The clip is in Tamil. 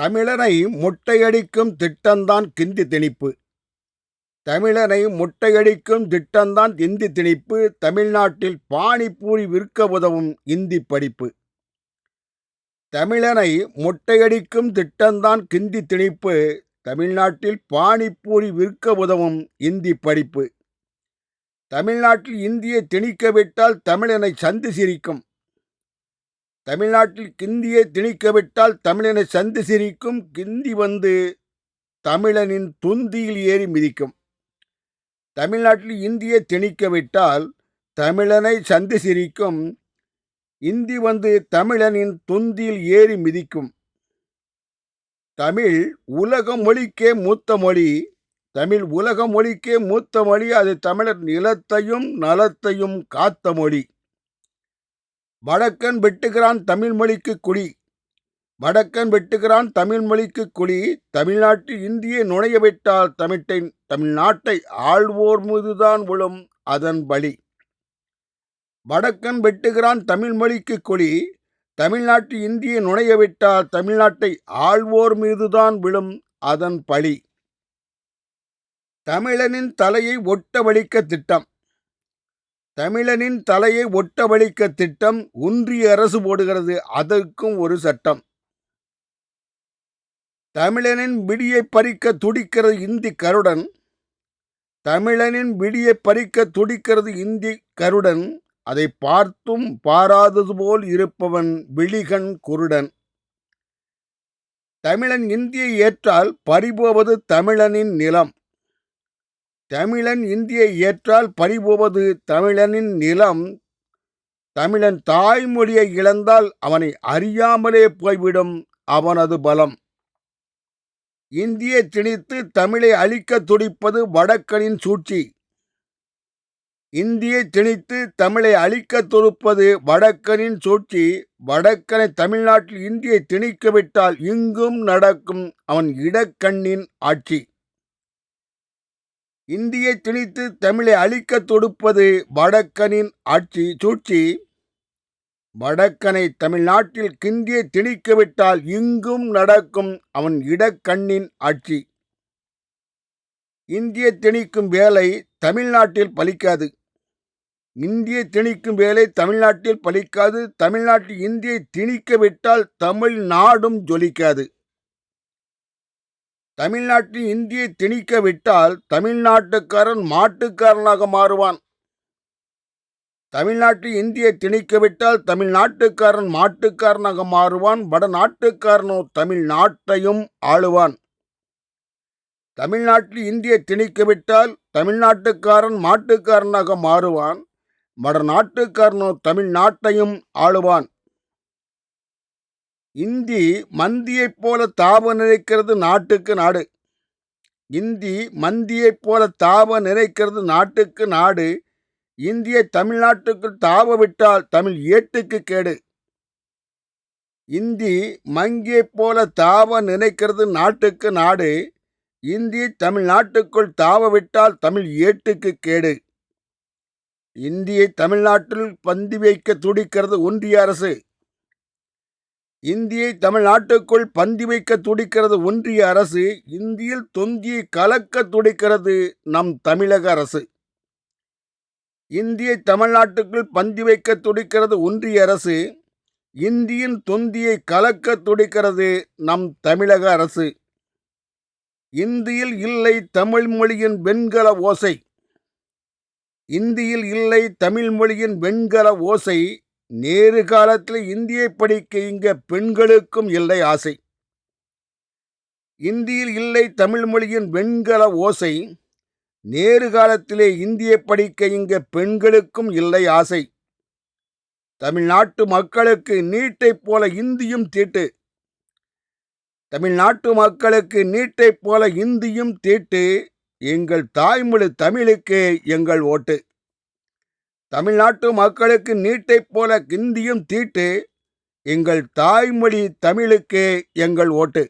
தமிழனை முட்டையடிக்கும் திட்டம்தான் கிந்தி திணிப்பு. தமிழனை முட்டையடிக்கும் திட்டம்தான் இந்தி திணிப்பு. தமிழ்நாட்டில் பானிபூரி விற்க உதவும் இந்தி படிப்பு. தமிழனை முட்டையடிக்கும் திட்டம்தான் கிந்தி திணிப்பு. தமிழ்நாட்டில் பானிபூரி விற்க உதவும் இந்தி படிப்பு. தமிழ்நாட்டில் இந்தியை திணிக்க விட்டால் தமிழனை சந்து சிரிக்கும். தமிழ்நாட்டில் கிந்தியை திணிக்கவிட்டால் தமிழனை சந்தி சிரிக்கும். கிந்தி வந்து தமிழனின் துந்தியில் ஏறி மிதிக்கும். தமிழ்நாட்டில் இந்தியை திணிக்கவிட்டால் தமிழனை சந்தி சிரிக்கும். இந்தி வந்து தமிழனின் துந்தியில் ஏறி மிதிக்கும். தமிழ் உலக மொழிக்கே மூத்த மொழி. தமிழ் உலக மொழிக்கே மூத்த மொழி. அது தமிழர் நிலத்தையும் நலத்தையும் காத்த மொழி. வடக்கன் வெட்டுகிறான் தமிழ்மொழிக்கு குடி. வடக்கன் வெட்டுகிறான் தமிழ்மொழிக்கு குடி. தமிழ்நாட்டில் இந்தியை நுழைய விட்டால் தமிட்டை தமிழ்நாட்டை ஆள்வோர் மீதுதான் விழும் அதன் பலி. வடக்கன் வெட்டுகிறான் தமிழ்மொழிக்கு கொடி. தமிழ்நாட்டு இந்தியை நுழைய விட்டால் தமிழ்நாட்டை ஆள்வோர் மீதுதான் விழும் அதன் பழி தமிழனின் தலையை ஒட்ட வலிக்க திட்டம். தமிழனின் தலையை ஒட்டவழிக்க திட்டம் ஒன்றிய அரசு போடுகிறது. அதற்கும் ஒரு சட்டம். தமிழனின் விடியை பறிக்க துடிக்கிறது இந்தி கருடன். தமிழனின் விடியை பறிக்க துடிக்கிறது இந்தி கருடன். அதை பார்த்தும் பாராதது போல் இருப்பவன் விழிகன் குருடன். தமிழன் இந்தியை ஏற்றால் பறிபோவது தமிழனின் நிலம். தமிழன் இந்தியை ஏற்றால் பறிபோவது தமிழனின் நிலம். தமிழன் தாய்மொழியை இழந்தால் அவனை அறியாமலே போய்விடும் அவனது பலம். இந்தியை திணித்து தமிழை அழிக்க துடிப்பது வடக்கனின் சூழ்ச்சி. இந்தியை திணித்து தமிழை அழிக்க துடிப்பது வடக்கனின் சூழ்ச்சி. வடக்கனை தமிழ்நாட்டில் இந்தியை திணிக்க விட்டால் இங்கும் நடக்கும் அவன் இடக்கண்ணின் ஆட்சி. இந்தியை திணித்து தமிழை அழிக்க தொடுப்பது வடக்கனின் ஆட்சி சூழ்ச்சி. வடக்கனை தமிழ்நாட்டில் கிந்தியை திணிக்கவிட்டால் இங்கும் நடக்கும் அவன் இடக்கண்ணின் ஆட்சி. இந்திய திணிக்கும் வேலை தமிழ்நாட்டில் பலிக்காது. இந்திய திணிக்கும் வேலை தமிழ்நாட்டில் பலிக்காது. தமிழ்நாட்டில் இந்தியை திணிக்க விட்டால் தமிழ்நாடும் ஜொலிக்காது. தமிழ்நாட்டில் இந்தியை திணிக்க விட்டால் தமிழ்நாட்டுக்காரன் மாட்டுக்காரனாக மாறுவான். தமிழ்நாட்டில் இந்தியை திணிக்க விட்டால் தமிழ்நாட்டுக்காரன் மாட்டுக்காரனாக மாறுவான். வட நாட்டுக்காரனோ தமிழ்நாட்டையும் ஆளுவான். தமிழ்நாட்டில் இந்தியை திணிக்க விட்டால் தமிழ்நாட்டுக்காரன் மாட்டுக்காரனாக மாறுவான். வட நாட்டுக்காரனோ தமிழ்நாட்டையும் ஆளுவான். இந்தி மந்தியைப் போல தாப நினைக்கிறது நாட்டுக்கு நாடு. இந்தி மந்தியைப் போல தாப நினைக்கிறது நாட்டுக்கு நாடு. இந்தியை தமிழ்நாட்டுக்குள் தாவ விட்டால் தமிழ் ஏட்டுக்கு கேடு. இந்தி மங்கியைப் போல தாவ நினைக்கிறது நாட்டுக்கு நாடு. இந்தி தமிழ்நாட்டுக்குள் தாவ விட்டால் தமிழ் ஏட்டுக்கு கேடு. இந்தியை தமிழ்நாட்டில் பந்தி வைக்க துடிக்கிறது ஒன்றிய அரசு. இந்தியை தமிழ்நாட்டுக்குள் பந்தி வைக்க துடிக்கிறது ஒன்றிய அரசு இந்தியில் தொந்தியை கலக்க துடிக்கிறது நம் தமிழக அரசு. இந்தியை தமிழ்நாட்டுக்குள் பந்தி வைக்க துடிக்கிறது ஒன்றிய அரசு இந்தியின் தொந்தியை கலக்க துடிக்கிறது நம் தமிழக அரசு. இந்தியில் இல்லை தமிழ் மொழியின் வெண்கல ஓசை. இந்தியில் இல்லை தமிழ் மொழியின் வெண்கல ஓசை நேரு காலத்தில் இந்தியை படிக்க இங்க பெண்களுக்கும் இல்லை ஆசை. இந்தியில் இல்லை தமிழ் மொழியின் வெண்கல ஓசை. நேரு காலத்திலே இந்தியை படிக்க இங்க பெண்களுக்கும் இல்லை ஆசை. தமிழ்நாட்டு மக்களுக்கு நீட்டைப் போல இந்தியும் தீட்டு. தமிழ்நாட்டு மக்களுக்கு நீட்டைப் போல இந்தியும் தீட்டு. எங்கள் தாய்மொழி தமிழுக்கு எங்கள் ஓட்டு. தமிழ்நாட்டு மக்களுக்கு நீட்டைப் போல கிந்தியும் தீட்டு எங்கள் தாய்மொழி தமிழுக்கு எங்கள் ஓட்டு.